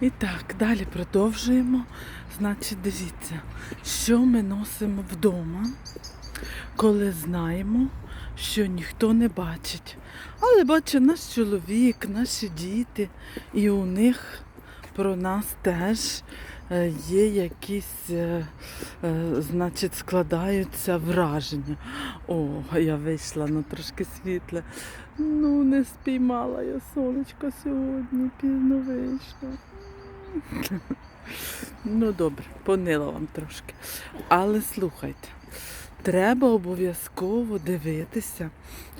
І так, далі продовжуємо. Значить, дивіться, що ми носимо вдома, коли знаємо, що ніхто не бачить. Але бачить наш чоловік, наші діти, і у них про нас теж е, є якісь, е, е, значить, складаються враження. О, я вийшла на трошки світле. Ну, не спіймала я сонечко сьогодні, пізно вийшла. Ну, добре, понила вам трошки. Але слухайте, треба обов'язково дивитися,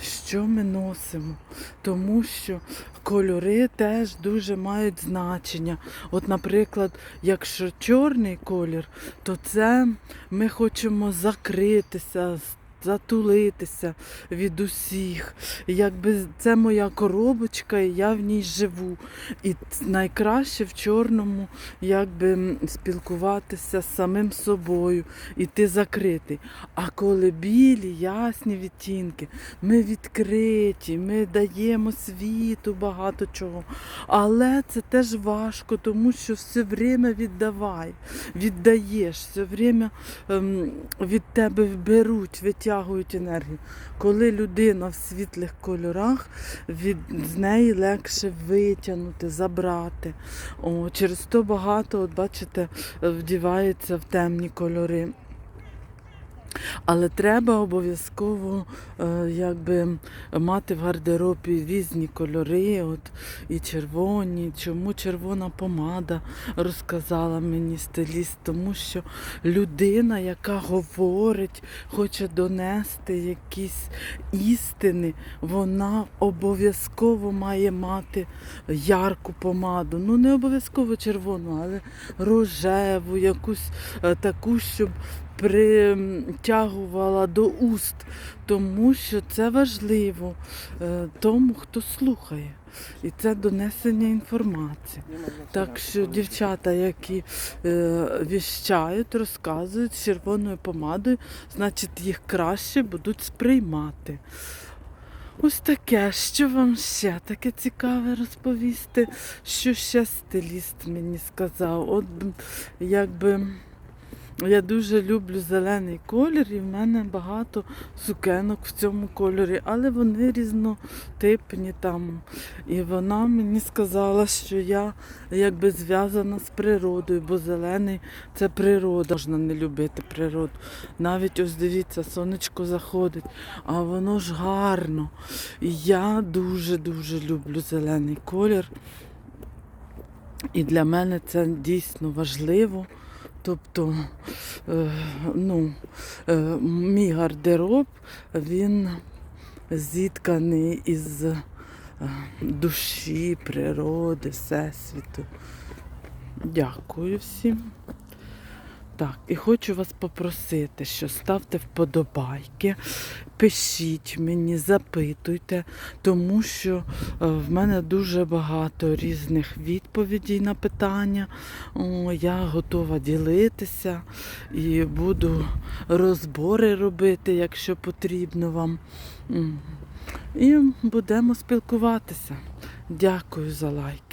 що ми носимо, тому що кольори теж дуже мають значення. От, наприклад, якщо чорний колір, то це ми хочемо закритися, затулитися від усіх. Якби це моя коробочка, і я в ній живу. І найкраще в чорному якби спілкуватися з самим собою, і ти закритий. А коли білі, ясні відтінки, ми відкриті, ми даємо світу багато чого. Але це теж важко, тому що все время віддавай, віддаєш, все время ем, від тебе беруть, витягують енергію. Коли людина в світлих кольорах, від, з неї легше витягнути, забрати. О, через то багато, от бачите, вдівається в темні кольори. Але треба обов'язково е, якби, мати в гардеробі різні кольори, от, і червоні. Чому червона помада розказала мені стиліст, тому що людина, яка говорить, хоче донести якісь істини, вона обов'язково має мати ярку помаду. Ну, не обов'язково червону, але рожеву, якусь е, таку, щоб притягувала до уст, тому що це важливо е, тому, хто слухає. І це донесення інформації. Так що дівчата, які е, віщають, розказують з червоною помадою, значить їх краще будуть сприймати. Ось таке, що вам ще таке цікаве розповісти, що ще стиліст мені сказав. От якби. Я дуже люблю зелений колір, і в мене багато сукенок в цьому кольорі, але вони різнотипні там. І вона мені сказала, що я якби зв'язана з природою, бо зелений це природа. Можна не любити природу. Навіть ось дивіться, сонечко заходить, а воно ж гарно. І я дуже-дуже люблю зелений колір. І для мене це дійсно важливо. Тобто, е, ну, е, мій гардероб, він зітканий із е, душі, природи, всесвіту. Дякую всім. Так, і хочу вас попросити, що ставте вподобайки, пишіть мені, запитуйте, тому що е, в мене дуже багато різних відповідей на питання. Я готова ділитися і буду розбори робити, якщо потрібно вам. І будемо спілкуватися. Дякую за лайк.